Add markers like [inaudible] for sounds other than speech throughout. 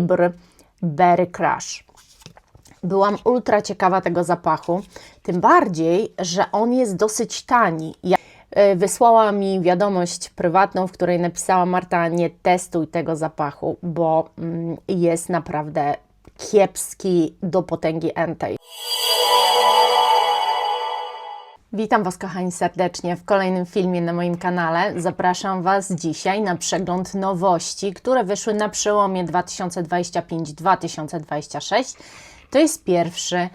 Libr Berry Crush. Byłam ultra ciekawa tego zapachu, tym bardziej, że on jest dosyć tani. Ja, e, wysłała mi wiadomość prywatną, w której napisała Marta, nie testuj tego zapachu, bo mm, jest naprawdę kiepski do potęgi entej. Witam Was, kochani, serdecznie w kolejnym filmie na moim kanale. Zapraszam Was dzisiaj na przegląd nowości, które wyszły na przełomie 2025-2026. To jest pierwszy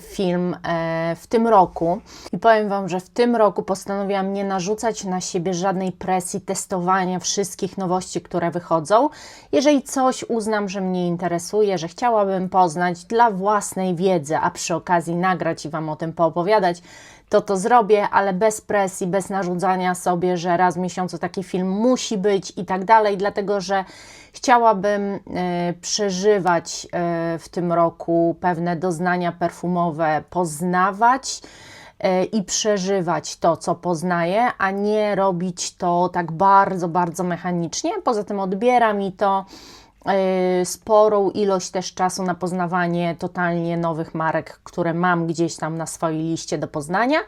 film e, w tym roku i powiem Wam, że w tym roku postanowiłam nie narzucać na siebie żadnej presji testowania wszystkich nowości, które wychodzą. Jeżeli coś uznam, że mnie interesuje, że chciałabym poznać dla własnej wiedzy, a przy okazji nagrać i Wam o tym poopowiadać, to to zrobię, ale bez presji, bez narzucania sobie, że raz w miesiącu taki film musi być i tak dalej, dlatego że chciałabym e, przeżywać e, w tym roku pewne doznania perfumowe, poznawać e, i przeżywać to, co poznaję, a nie robić to tak bardzo, bardzo mechanicznie. Poza tym odbiera mi to e, sporą ilość też czasu na poznawanie totalnie nowych marek, które mam gdzieś tam na swojej liście do poznania.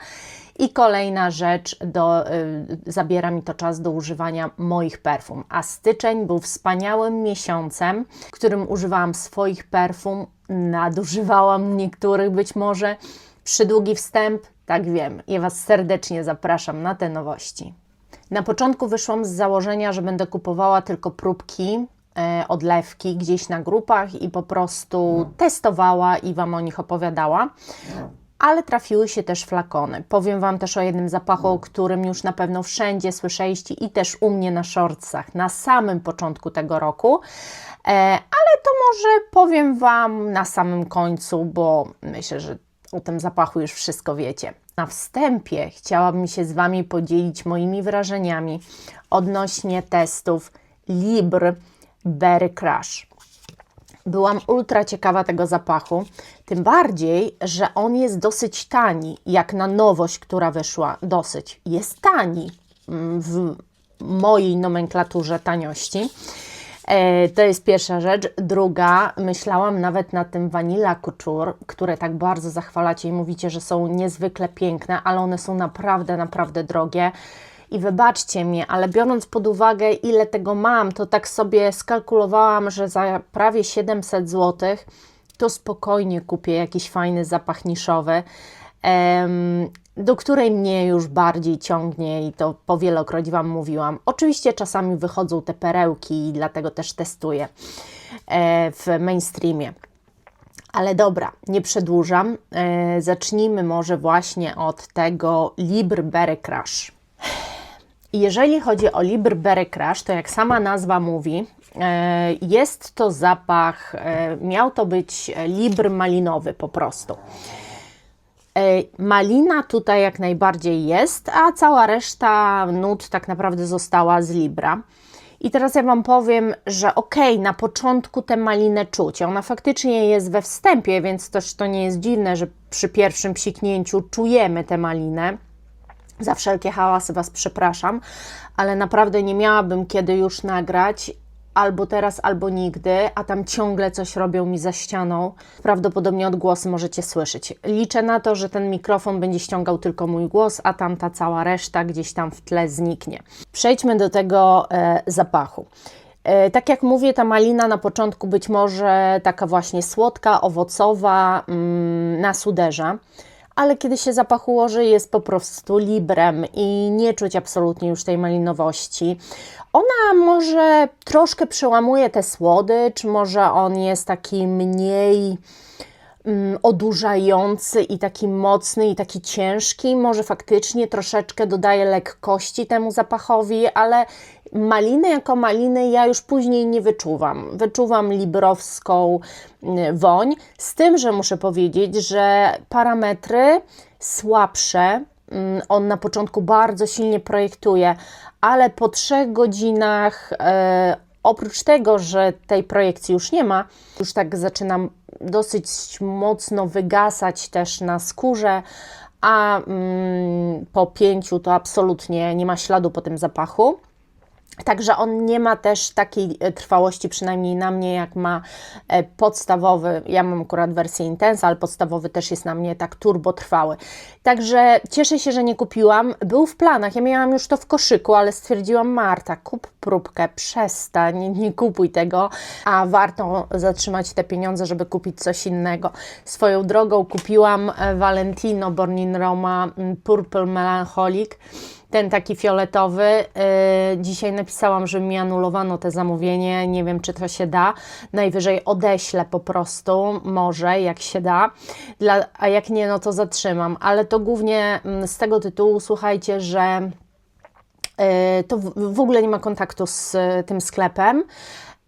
I kolejna rzecz, do, y, zabiera mi to czas do używania moich perfum. A styczeń był wspaniałym miesiącem, w którym używałam swoich perfum, nadużywałam niektórych być może. Przydługi wstęp, tak wiem. Ja Was serdecznie zapraszam na te nowości. Na początku wyszłam z założenia, że będę kupowała tylko próbki, e, odlewki gdzieś na grupach i po prostu testowała i Wam o nich opowiadała ale trafiły się też flakony. Powiem Wam też o jednym zapachu, o którym już na pewno wszędzie słyszeliście i też u mnie na shortsach na samym początku tego roku, e, ale to może powiem Wam na samym końcu, bo myślę, że o tym zapachu już wszystko wiecie. Na wstępie chciałabym się z Wami podzielić moimi wrażeniami odnośnie testów Libr Berry Crush. Byłam ultra ciekawa tego zapachu, tym bardziej, że on jest dosyć tani, jak na nowość, która wyszła. Dosyć. Jest tani mm, w mojej nomenklaturze taniości. E, To jest pierwsza rzecz. Druga, myślałam nawet na tym Vanilla Couture, które tak bardzo zachwalacie i mówicie, że są niezwykle piękne, ale one są naprawdę, naprawdę drogie. I wybaczcie mnie, ale biorąc pod uwagę, ile tego mam, to tak sobie skalkulowałam, że za prawie 700 zł to spokojnie kupię jakiś fajny zapach niszowy, do której mnie już bardziej ciągnie i to powielokroć Wam mówiłam. Oczywiście czasami wychodzą te perełki i dlatego też testuję e, w mainstreamie. Ale dobra, nie przedłużam. E, zacznijmy może właśnie od tego Libr Berry Crush. Jeżeli chodzi o Libr Berry Crush, to jak sama nazwa mówi, e, jest to zapach, e, miał to być Libr malinowy po prostu. E, Malina tutaj jak najbardziej jest, a cała reszta nut tak naprawdę została z Libra. I teraz ja Wam powiem, że okej, na początku tę malinę czuć. Ona faktycznie jest we wstępie, więc też to nie jest dziwne, że przy pierwszym psiknięciu czujemy tę malinę. Za wszelkie hałasy Was przepraszam, ale naprawdę nie miałabym kiedy już nagrać albo teraz, albo nigdy, a tam ciągle coś robią mi za ścianą. Prawdopodobnie odgłosy możecie słyszeć. Liczę na to, że ten mikrofon będzie ściągał tylko mój głos, a tam ta cała reszta gdzieś tam w tle zniknie. Przejdźmy do tego e, zapachu. E, Tak jak mówię, ta malina na początku być może taka właśnie słodka, owocowa, mm, nas uderza ale kiedy się zapach ułoży, jest po prostu librem i nie czuć absolutnie już tej malinowości. Ona może troszkę przełamuje te słodycz, może on jest taki mniej mm, odurzający i taki mocny i taki ciężki. Może faktycznie troszeczkę dodaje lekkości temu zapachowi, ale maliny jako maliny ja już później nie wyczuwam. Wyczuwam librowską mm, woń, z tym, że muszę powiedzieć, że parametry słabsze. mm, On na początku bardzo silnie projektuje, ale po trzech godzinach e, Oprócz tego, że tej projekcji już nie ma, już tak zaczynam dosyć mocno wygasać też na skórze, a mm, po pięciu to absolutnie nie ma śladu po tym zapachu. Także on nie ma też takiej e, trwałości, przynajmniej na mnie, jak ma e, podstawowy. Ja mam akurat wersję Intense, ale podstawowy też jest na mnie tak turbo trwały. Także cieszę się, że nie kupiłam. Był w planach, ja miałam już to w koszyku, ale stwierdziłam, Marta, kup próbkę, przestań, nie kupuj tego, a warto zatrzymać te pieniądze, żeby kupić coś innego. Swoją drogą kupiłam e, Valentino Born in Roma mm, Purple Melancholic ten taki fioletowy. Yy, dzisiaj napisałam, że mi anulowano te zamówienie. Nie wiem, czy to się da. Najwyżej odeślę po prostu, może jak się da. Dla, a jak nie, no to zatrzymam. Ale to głównie mm, z tego tytułu, słuchajcie, że yy, to w, w ogóle nie ma kontaktu z y, tym sklepem.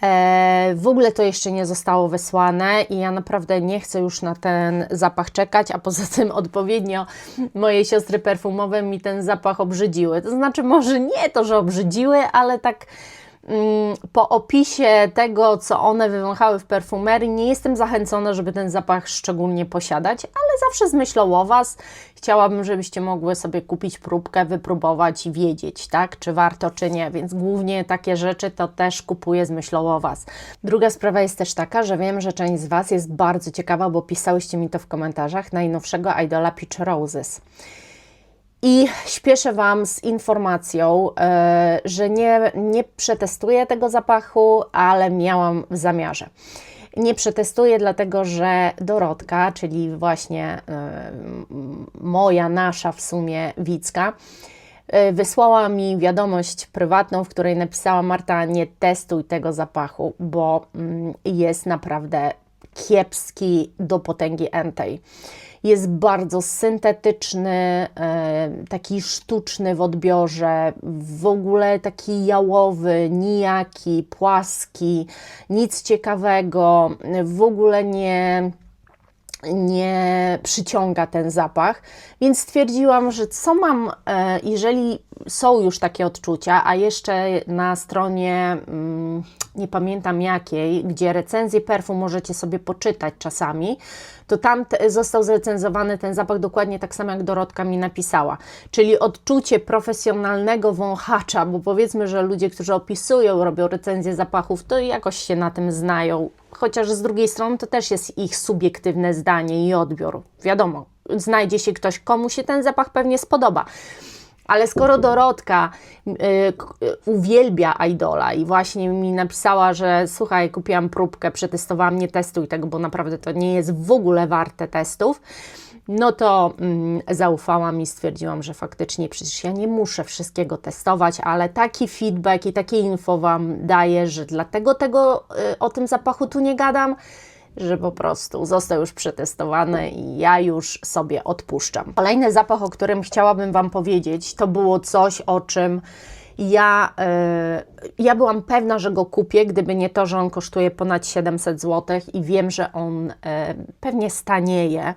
E, w ogóle to jeszcze nie zostało wysłane i ja naprawdę nie chcę już na ten zapach czekać, a poza tym odpowiednio moje siostry perfumowe mi ten zapach obrzydziły. To znaczy, może nie to, że obrzydziły, ale tak po opisie tego, co one wywąchały w perfumerii, nie jestem zachęcona, żeby ten zapach szczególnie posiadać, ale zawsze z myślą o Was. Chciałabym, żebyście mogły sobie kupić próbkę, wypróbować i wiedzieć, tak, czy warto, czy nie, więc głównie takie rzeczy to też kupuję z myślą o Was. Druga sprawa jest też taka, że wiem, że część z Was jest bardzo ciekawa, bo pisałyście mi to w komentarzach, najnowszego idola Peach Roses. I śpieszę Wam z informacją, e, że nie, nie przetestuję tego zapachu, ale miałam w zamiarze. Nie przetestuję, dlatego że Dorotka, czyli właśnie e, moja, nasza w sumie Wicka, e, wysłała mi wiadomość prywatną, w której napisała Marta, nie testuj tego zapachu, bo mm, jest naprawdę kiepski do potęgi entej jest bardzo syntetyczny, e, taki sztuczny w odbiorze, w ogóle taki jałowy, nijaki, płaski, nic ciekawego, w ogóle nie nie przyciąga ten zapach, więc stwierdziłam, że co mam, e, jeżeli są już takie odczucia, a jeszcze na stronie, mm, nie pamiętam jakiej, gdzie recenzję perfum możecie sobie poczytać czasami, to tam został zrecenzowany ten zapach dokładnie tak samo, jak Dorotka mi napisała. Czyli odczucie profesjonalnego wąchacza, bo powiedzmy, że ludzie, którzy opisują, robią recenzję zapachów, to jakoś się na tym znają. Chociaż z drugiej strony to też jest ich subiektywne zdanie i odbiór. Wiadomo, znajdzie się ktoś, komu się ten zapach pewnie spodoba. Ale skoro Dorotka y, y, uwielbia Idola i właśnie mi napisała, że słuchaj, kupiłam próbkę, przetestowałam, nie testuj tego, bo naprawdę to nie jest w ogóle warte testów, no to mm, zaufałam i stwierdziłam, że faktycznie przecież ja nie muszę wszystkiego testować, ale taki feedback i takie info Wam daję, że dlatego tego y, o tym zapachu tu nie gadam, że po prostu został już przetestowany i ja już sobie odpuszczam. Kolejny zapach, o którym chciałabym Wam powiedzieć, to było coś, o czym ja, yy, ja byłam pewna, że go kupię, gdyby nie to, że on kosztuje ponad 700 zł i wiem, że on yy, pewnie stanieje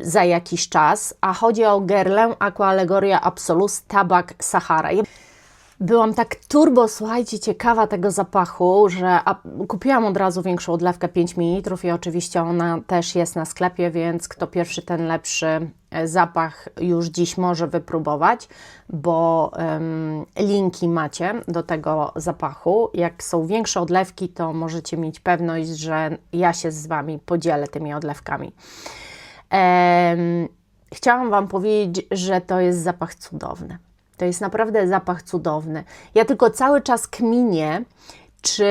za jakiś czas, a chodzi o Guerlain Aqua Allegoria Absolus Tabak Sahara. Byłam tak turbo, słuchajcie, ciekawa tego zapachu, że kupiłam od razu większą odlewkę 5 ml i oczywiście ona też jest na sklepie, więc kto pierwszy, ten lepszy e, zapach już dziś może wypróbować, bo linki macie do tego zapachu. Jak są większe odlewki, to możecie mieć pewność, że ja się z Wami podzielę tymi odlewkami. Um, chciałam Wam powiedzieć, że to jest zapach cudowny. To jest naprawdę zapach cudowny. Ja tylko cały czas kminię, czy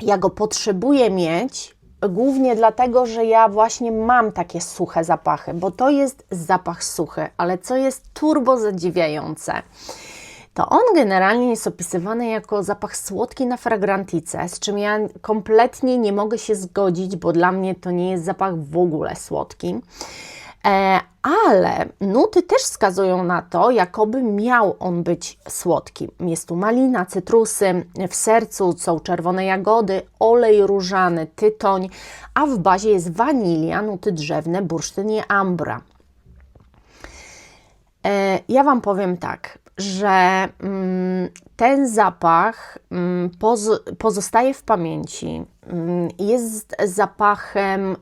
ja go potrzebuję mieć, głównie dlatego, że ja właśnie mam takie suche zapachy, bo to jest zapach suchy, ale co jest turbo zadziwiające, to on generalnie jest opisywany jako zapach słodki na fragrantice, z czym ja kompletnie nie mogę się zgodzić, bo dla mnie to nie jest zapach w ogóle słodki. E, ale nuty też wskazują na to, jakoby miał on być słodki. Jest tu malina, cytrusy, w sercu są czerwone jagody, olej różany, tytoń, a w bazie jest wanilia, nuty drzewne, bursztyn i ambra. E, ja Wam powiem tak, że mm, ten zapach mm, pozostaje w pamięci. Mm, jest zapachem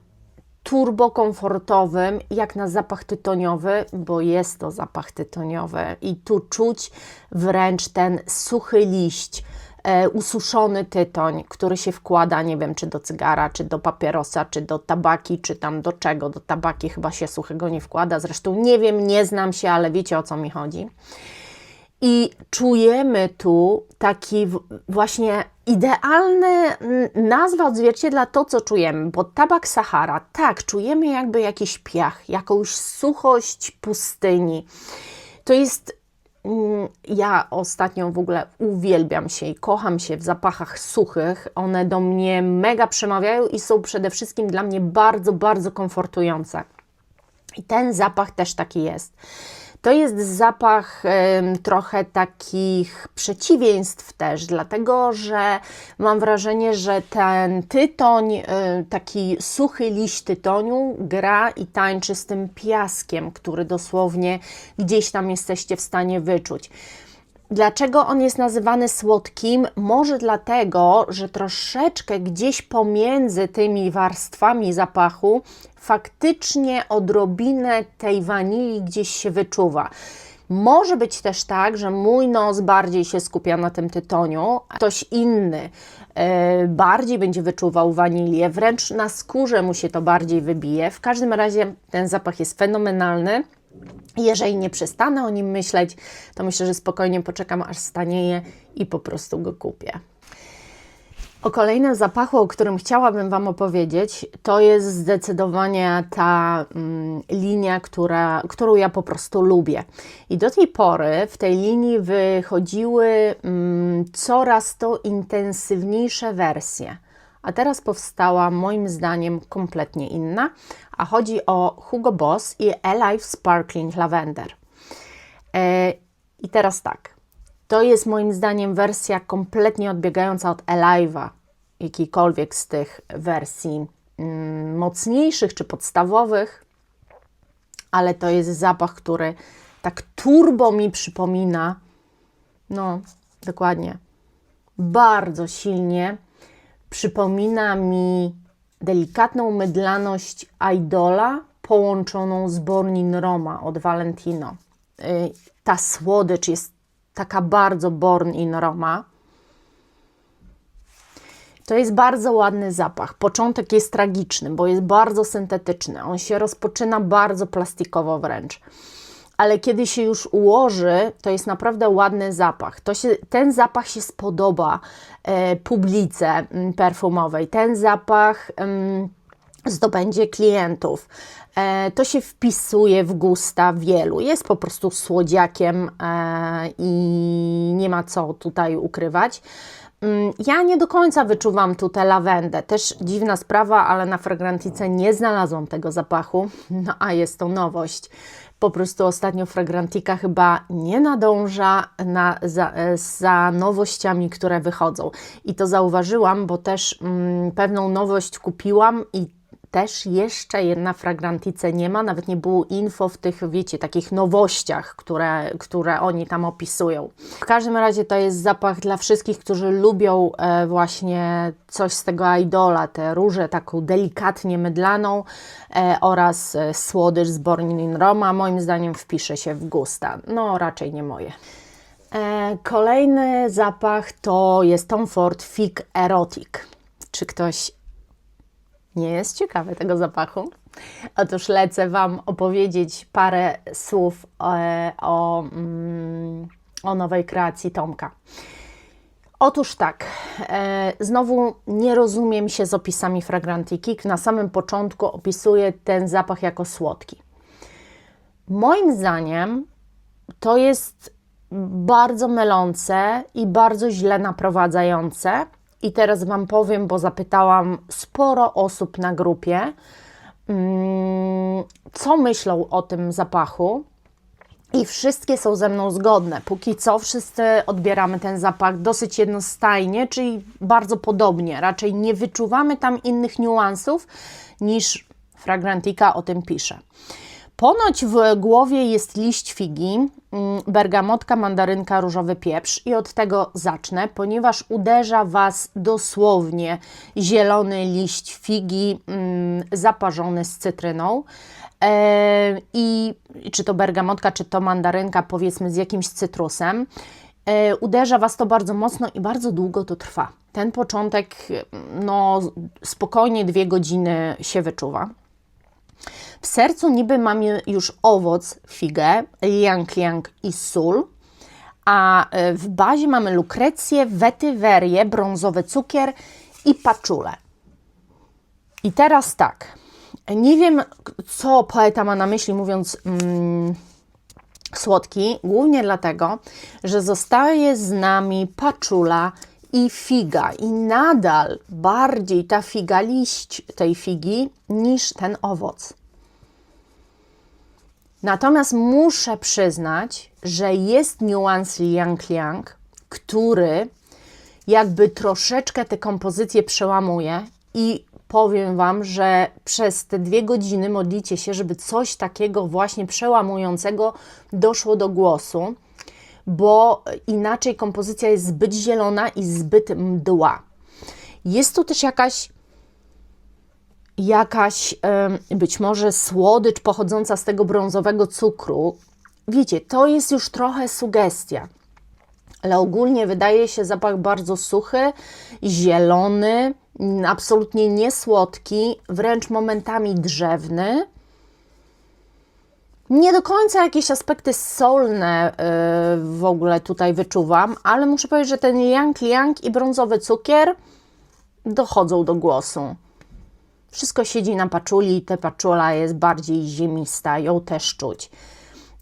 turbo komfortowym, jak na zapach tytoniowy, bo jest to zapach tytoniowy i tu czuć wręcz ten suchy liść, e, ususzony tytoń, który się wkłada, nie wiem, czy do cygara, czy do papierosa, czy do tabaki, czy tam do czego. Do tabaki chyba się suchego nie wkłada, zresztą nie wiem, nie znam się, ale wiecie o co mi chodzi. I czujemy tu taki właśnie idealny nazwa odzwierciedla to, co czujemy, bo tabak Sahara, tak, czujemy jakby jakiś piach, jakąś suchość pustyni. To jest mm, ja ostatnio w ogóle uwielbiam się i kocham się w zapachach suchych. One do mnie mega przemawiają i są przede wszystkim dla mnie bardzo, bardzo komfortujące. I ten zapach też taki jest. To jest zapach trochę takich przeciwieństw też, dlatego że mam wrażenie, że ten tytoń, y, taki suchy liść tytoniu gra i tańczy z tym piaskiem, który dosłownie gdzieś tam jesteście w stanie wyczuć. Dlaczego on jest nazywany słodkim? Może dlatego, że troszeczkę gdzieś pomiędzy tymi warstwami zapachu faktycznie odrobinę tej wanilii gdzieś się wyczuwa. Może być też tak, że mój nos bardziej się skupia na tym tytoniu, a ktoś inny yy, bardziej będzie wyczuwał wanilię, wręcz na skórze mu się to bardziej wybije. W każdym razie ten zapach jest fenomenalny. Jeżeli nie przestanę o nim myśleć, to myślę, że spokojnie poczekam, aż stanieje i po prostu go kupię. O kolejnym zapachu, o którym chciałabym Wam opowiedzieć, to jest zdecydowanie ta mm, linia, która, którą ja po prostu lubię. I do tej pory w tej linii wychodziły mm, coraz to intensywniejsze wersje. A teraz powstała moim zdaniem kompletnie inna, a chodzi o Hugo Boss i Alive Sparkling Lavender. E, I teraz tak, to jest moim zdaniem wersja kompletnie odbiegająca od Alive'a, jakiejkolwiek z tych wersji mm, mocniejszych czy podstawowych, ale to jest zapach, który tak turbo mi przypomina, no dokładnie, bardzo silnie przypomina mi delikatną mydlaność Idola połączoną z Bornin Roma od Valentino. Y, ta słodycz jest taka bardzo Born in Roma. To jest bardzo ładny zapach. Początek jest tragiczny, bo jest bardzo syntetyczny. On się rozpoczyna bardzo plastikowo wręcz. Ale kiedy się już ułoży, to jest naprawdę ładny zapach. To się, ten zapach się spodoba e, publice mm, perfumowej. Ten zapach mm, zdobędzie klientów. E, to się wpisuje w gusta wielu. Jest po prostu słodziakiem e, i nie ma co tutaj ukrywać. Mm, ja nie do końca wyczuwam tu tę lawendę. Też dziwna sprawa, ale na fragrantice nie znalazłam tego zapachu. [laughs] No a jest to nowość. Po prostu ostatnio Fragrantica chyba nie nadąża na, za, za nowościami, które wychodzą. I to zauważyłam, bo też mm, pewną nowość kupiłam i też jeszcze jedna fragrantice nie ma, nawet nie było info w tych, wiecie, takich nowościach, które, które oni tam opisują. W każdym razie to jest zapach dla wszystkich, którzy lubią e, właśnie coś z tego idola, te róże taką delikatnie mydlaną e, oraz e, słodycz z Born in Roma. Moim zdaniem wpisze się w gusta. No, raczej nie moje. E, kolejny zapach to jest Tom Ford Fig Erotic. Czy ktoś nie jest ciekawy tego zapachu? Otóż lecę Wam opowiedzieć parę słów o, o, mm, o nowej kreacji Tomka. Otóż tak, e, znowu nie rozumiem się z opisami Fragrantiki. Na samym początku opisuję ten zapach jako słodki. Moim zdaniem to jest bardzo mylące i bardzo źle naprowadzające, i teraz Wam powiem, bo zapytałam sporo osób na grupie, mm, co myślą o tym zapachu. I wszystkie są ze mną zgodne. Póki co wszyscy odbieramy ten zapach dosyć jednostajnie, czyli bardzo podobnie. Raczej nie wyczuwamy tam innych niuansów niż Fragrantica o tym pisze. Ponoć w głowie jest liść figi, bergamotka, mandarynka, różowy pieprz i od tego zacznę, ponieważ uderza Was dosłownie zielony liść figi mm, zaparzony z cytryną. E, I czy to bergamotka, czy to mandarynka, powiedzmy z jakimś cytrusem. E, uderza Was to bardzo mocno i bardzo długo to trwa. Ten początek, no spokojnie dwie godziny się wyczuwa. W sercu niby mamy już owoc, figę, liang liang i sól, a e, w bazie mamy lukrecję, wetywerię, brązowy cukier i paczulę. I teraz tak, nie wiem, co poeta ma na myśli, mówiąc mm, słodki, głównie dlatego, że zostaje z nami paczula i figa, i nadal bardziej ta figa, liść tej figi, niż ten owoc. Natomiast muszę przyznać, że jest niuans liang liang, który jakby troszeczkę te kompozycje przełamuje i powiem Wam, że przez te dwie godziny modlicie się, żeby coś takiego właśnie przełamującego doszło do głosu, bo inaczej kompozycja jest zbyt zielona i zbyt mdła. Jest tu też jakaś jakaś być może słodycz pochodząca z tego brązowego cukru. Wiecie, to jest już trochę sugestia, ale ogólnie wydaje się zapach bardzo suchy, zielony, absolutnie niesłodki, wręcz momentami drzewny. Nie do końca jakieś aspekty solne yy, w ogóle tutaj wyczuwam, ale muszę powiedzieć, że ten yang yang i brązowy cukier dochodzą do głosu. Wszystko siedzi na paczuli, ta paczula jest bardziej ziemista, ją też czuć.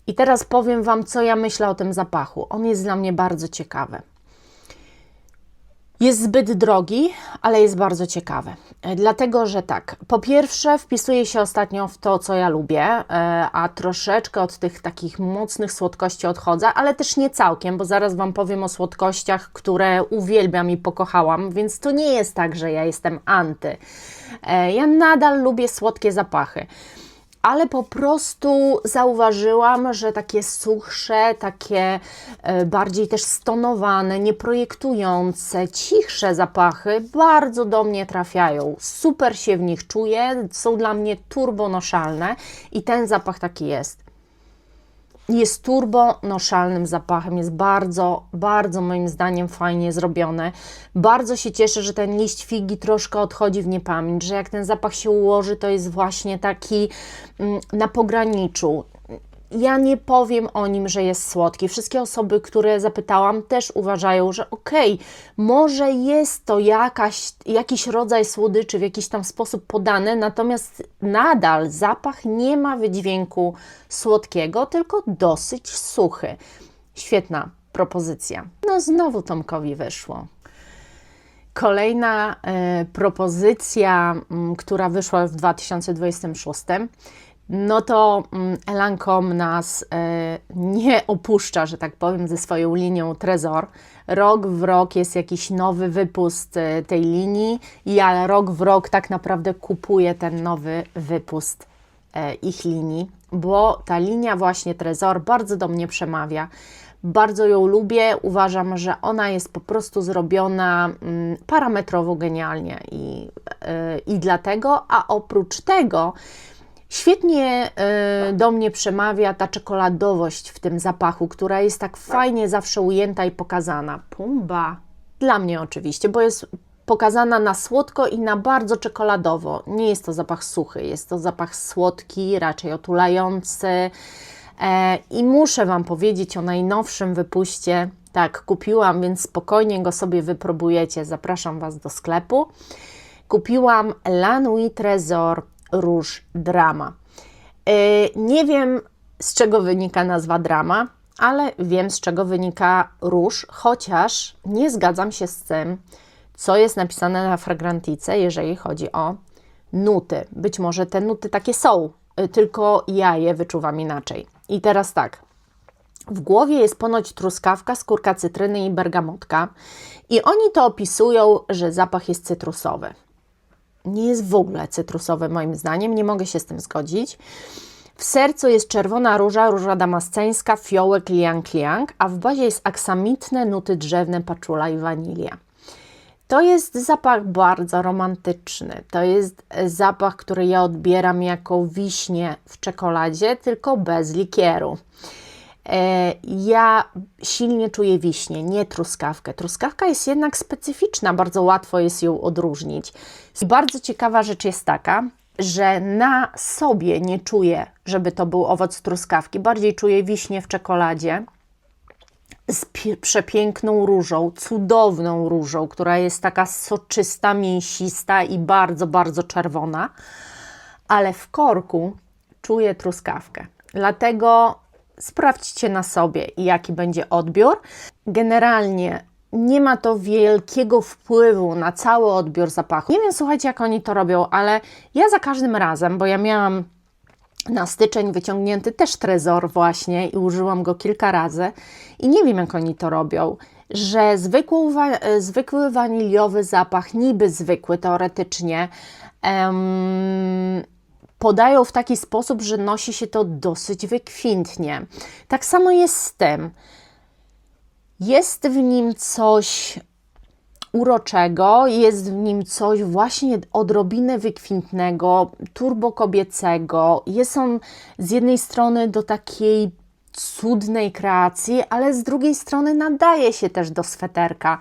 I teraz powiem Wam, co ja myślę o tym zapachu. On jest dla mnie bardzo ciekawy. Jest zbyt drogi, ale jest bardzo ciekawy. Dlatego, że tak, po pierwsze, wpisuje się ostatnio w to, co ja lubię, e, a troszeczkę od tych takich mocnych słodkości odchodzę, ale też nie całkiem, bo zaraz Wam powiem o słodkościach, które uwielbiam i pokochałam, więc to nie jest tak, że ja jestem anty. E, ja nadal lubię słodkie zapachy ale po prostu zauważyłam, że takie suchsze, takie e, bardziej też stonowane, nieprojektujące, cichsze zapachy bardzo do mnie trafiają. Super się w nich czuję, są dla mnie turbonoszalne i ten zapach taki jest jest turbo noszalnym zapachem, jest bardzo, bardzo moim zdaniem fajnie zrobione. Bardzo się cieszę, że ten liść figi troszkę odchodzi w niepamięć, że jak ten zapach się ułoży, to jest właśnie taki mm, na pograniczu ja nie powiem o nim, że jest słodki. Wszystkie osoby, które zapytałam, też uważają, że okej, okay, może jest to jakaś, jakiś rodzaj słodyczy w jakiś tam sposób podany, natomiast nadal zapach nie ma wydźwięku słodkiego, tylko dosyć suchy. Świetna propozycja. No, znowu Tomkowi wyszło. Kolejna y, propozycja, y, która wyszła w 2026 no to mm, Elancom nas e, nie opuszcza, że tak powiem, ze swoją linią Trezor. Rok w rok jest jakiś nowy wypust e, tej linii i ja rok w rok tak naprawdę kupuję ten nowy wypust e, ich linii, bo ta linia właśnie Trezor bardzo do mnie przemawia. Bardzo ją lubię, uważam, że ona jest po prostu zrobiona mm, parametrowo genialnie i, i dlatego, a oprócz tego Świetnie y, do mnie przemawia ta czekoladowość w tym zapachu, która jest tak fajnie zawsze ujęta i pokazana. Pumba. Dla mnie oczywiście, bo jest pokazana na słodko i na bardzo czekoladowo. Nie jest to zapach suchy, jest to zapach słodki, raczej otulający. E, I muszę Wam powiedzieć o najnowszym wypuście. Tak, kupiłam, więc spokojnie go sobie wypróbujecie. Zapraszam Was do sklepu. Kupiłam La Nuit Trésor Róż Drama. E, nie wiem, z czego wynika nazwa drama, ale wiem, z czego wynika róż, chociaż nie zgadzam się z tym, co jest napisane na fragrantice, jeżeli chodzi o nuty. Być może te nuty takie są, e, tylko ja je wyczuwam inaczej. I teraz tak. W głowie jest ponoć truskawka, skórka cytryny i bergamotka, i oni to opisują, że zapach jest cytrusowy nie jest w ogóle cytrusowy, moim zdaniem. Nie mogę się z tym zgodzić. W sercu jest czerwona róża, róża damasceńska, fiołek, liang liang, a w bazie jest aksamitne nuty drzewne, paczula i wanilia. To jest zapach bardzo romantyczny. To jest e, zapach, który ja odbieram jako wiśnie w czekoladzie, tylko bez likieru. E, Ja silnie czuję wiśnię, nie truskawkę. Truskawka jest jednak specyficzna, bardzo łatwo jest ją odróżnić. Bardzo ciekawa rzecz jest taka, że na sobie nie czuję, żeby to był owoc truskawki. Bardziej czuję wiśnię w czekoladzie z przepiękną różą, cudowną różą, która jest taka soczysta, mięsista i bardzo, bardzo czerwona, ale w korku czuję truskawkę. Dlatego sprawdźcie na sobie, jaki będzie odbiór. Generalnie nie ma to wielkiego wpływu na cały odbiór zapachu. Nie wiem, słuchajcie, jak oni to robią, ale ja za każdym razem, bo ja miałam na styczeń wyciągnięty też trezor właśnie i użyłam go kilka razy i nie wiem jak oni to robią, że zwykły, zwykły waniliowy zapach, niby zwykły teoretycznie, podają w taki sposób, że nosi się to dosyć wykwintnie. Tak samo jest z tym. Jest w nim coś uroczego, jest w nim coś właśnie odrobinę wykwintnego, turbokobiecego. Jest on z jednej strony do takiej cudnej kreacji, ale z drugiej strony nadaje się też do sweterka.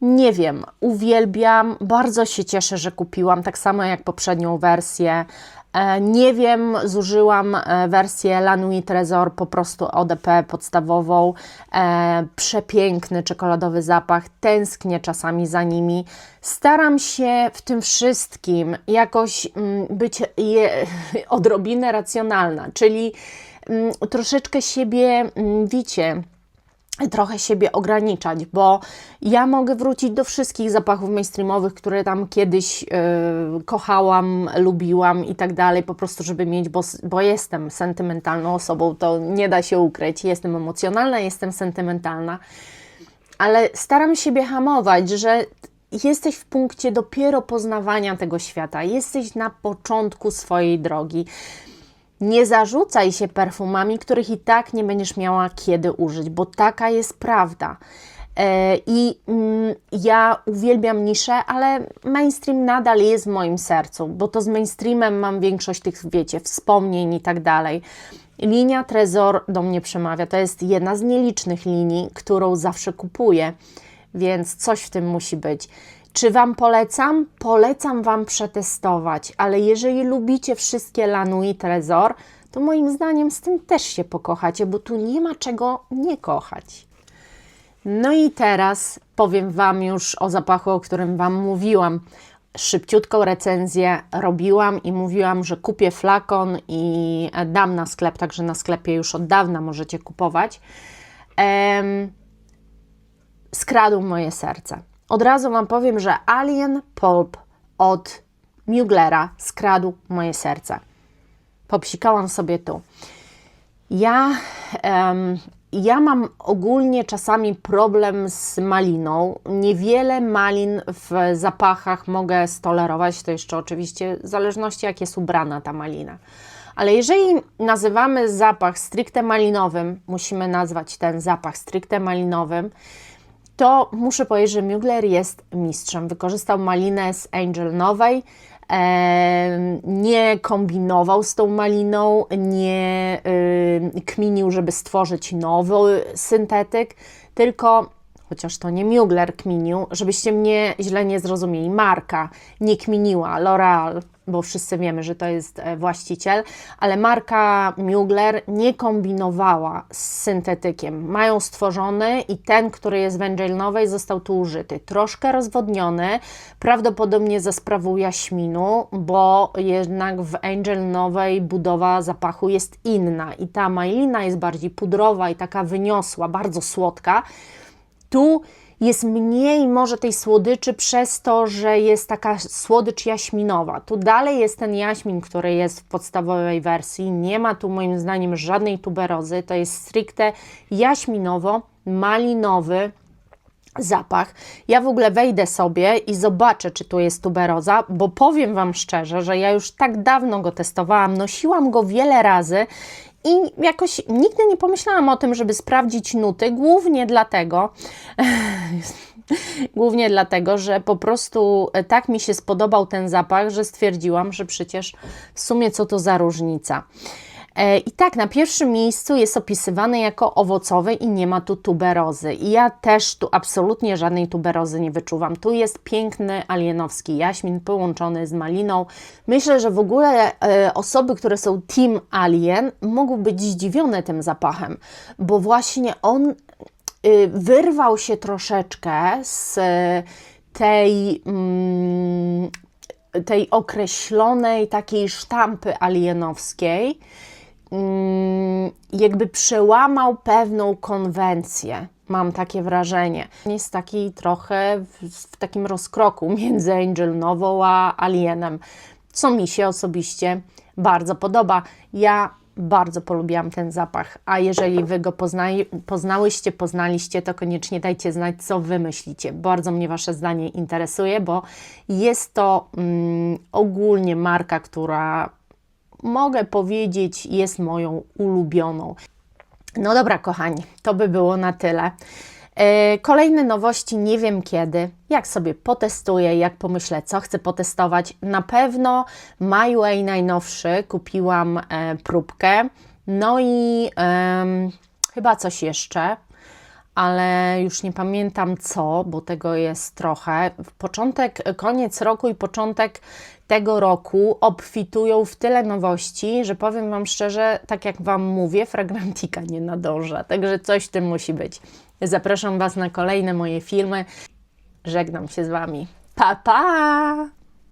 Nie wiem, uwielbiam, bardzo się cieszę, że kupiłam, tak samo jak poprzednią wersję. E, Nie wiem, zużyłam e, wersję La Nuit Trésor, po prostu ODP podstawową. E, Przepiękny czekoladowy zapach, tęsknię czasami za nimi. Staram się w tym wszystkim jakoś mm, być je, [laughs] odrobinę racjonalna, czyli mm, troszeczkę siebie, mm, wiecie, trochę siebie ograniczać, bo ja mogę wrócić do wszystkich zapachów mainstreamowych, które tam kiedyś yy, kochałam, lubiłam i tak dalej, po prostu, żeby mieć, bo, bo jestem sentymentalną osobą, to nie da się ukryć. Jestem emocjonalna, jestem sentymentalna, ale staram siebie hamować, że jesteś w punkcie dopiero poznawania tego świata, jesteś na początku swojej drogi. Nie zarzucaj się perfumami, których i tak nie będziesz miała kiedy użyć, bo taka jest prawda. E, I mm, ja uwielbiam niszę, ale mainstream nadal jest w moim sercu, bo to z mainstreamem mam większość tych, wiecie, wspomnień i tak dalej. Linia Trezor do mnie przemawia. To jest jedna z nielicznych linii, którą zawsze kupuję, więc coś w tym musi być. Czy Wam polecam? Polecam Wam przetestować, ale jeżeli lubicie wszystkie Lanu i Trezor, to moim zdaniem z tym też się pokochacie, bo tu nie ma czego nie kochać. No i teraz powiem Wam już o zapachu, o którym Wam mówiłam. Szybciutką recenzję robiłam i mówiłam, że kupię flakon i dam na sklep, także na sklepie już od dawna możecie kupować. Em, skradł moje serce. Od razu Wam powiem, że Alien Pulp od Muglera skradł moje serce. Popsikałam sobie tu. Ja, em, ja mam ogólnie czasami problem z maliną. Niewiele malin w zapachach mogę stolerować. To jeszcze oczywiście w zależności jak jest ubrana ta malina. Ale jeżeli nazywamy zapach stricte malinowym, musimy nazwać ten zapach stricte malinowym, to muszę powiedzieć, że Mugler jest mistrzem. Wykorzystał malinę z Angel Nowej, nie kombinował z tą maliną, nie kminił, żeby stworzyć nowy syntetyk, tylko chociaż to nie Mugler kminił, żebyście mnie źle nie zrozumieli, marka nie kminiła, L'Oreal, bo wszyscy wiemy, że to jest e, właściciel, ale marka Mugler nie kombinowała z syntetykiem. Mają stworzony i ten, który jest w Angel Nowej, został tu użyty. Troszkę rozwodniony, prawdopodobnie za sprawą jaśminu, bo jednak w Angel Nowej budowa zapachu jest inna i ta malina jest bardziej pudrowa i taka wyniosła, bardzo słodka. Tu jest mniej może tej słodyczy przez to, że jest taka słodycz jaśminowa. Tu dalej jest ten jaśmin, który jest w podstawowej wersji. Nie ma tu moim zdaniem żadnej tuberozy. To jest stricte jaśminowo-malinowy zapach. Ja w ogóle wejdę sobie i zobaczę, czy tu jest tuberoza, bo powiem Wam szczerze, że ja już tak dawno go testowałam, nosiłam go wiele razy i jakoś nigdy nie pomyślałam o tym, żeby sprawdzić nuty, głównie dlatego, [laughs] głównie dlatego, że po prostu tak mi się spodobał ten zapach, że stwierdziłam, że przecież w sumie co to za różnica. E, I tak, na pierwszym miejscu jest opisywany jako owocowy i nie ma tu tuberozy. I ja też tu absolutnie żadnej tuberozy nie wyczuwam. Tu jest piękny alienowski jaśmin połączony z maliną. Myślę, że w ogóle e, osoby, które są Team Alien, mogą być zdziwione tym zapachem, bo właśnie on y, wyrwał się troszeczkę z tej. Mm, tej określonej takiej sztampy alienowskiej, jakby przełamał pewną konwencję. Mam takie wrażenie. Jest taki trochę w, w takim rozkroku między Angel Nową a Alienem, co mi się osobiście bardzo podoba. Ja bardzo polubiłam ten zapach, a jeżeli Wy go poznaj, poznałyście, poznaliście, to koniecznie dajcie znać, co Wy myślicie. Bardzo mnie Wasze zdanie interesuje, bo jest to mm, ogólnie marka, która mogę powiedzieć jest moją ulubioną. No dobra, kochani, to by było na tyle. E, Kolejne nowości nie wiem kiedy, jak sobie potestuję, jak pomyślę, co chcę potestować. Na pewno My Way najnowszy kupiłam e, próbkę, no i em, chyba coś jeszcze, ale już nie pamiętam co, bo tego jest trochę. Początek, koniec roku i początek tego roku obfitują w tyle nowości, że powiem Wam szczerze, tak jak Wam mówię, fragmentika nie nadąża, także coś w tym musi być. Zapraszam Was na kolejne moje filmy. Żegnam się z Wami. Pa, pa!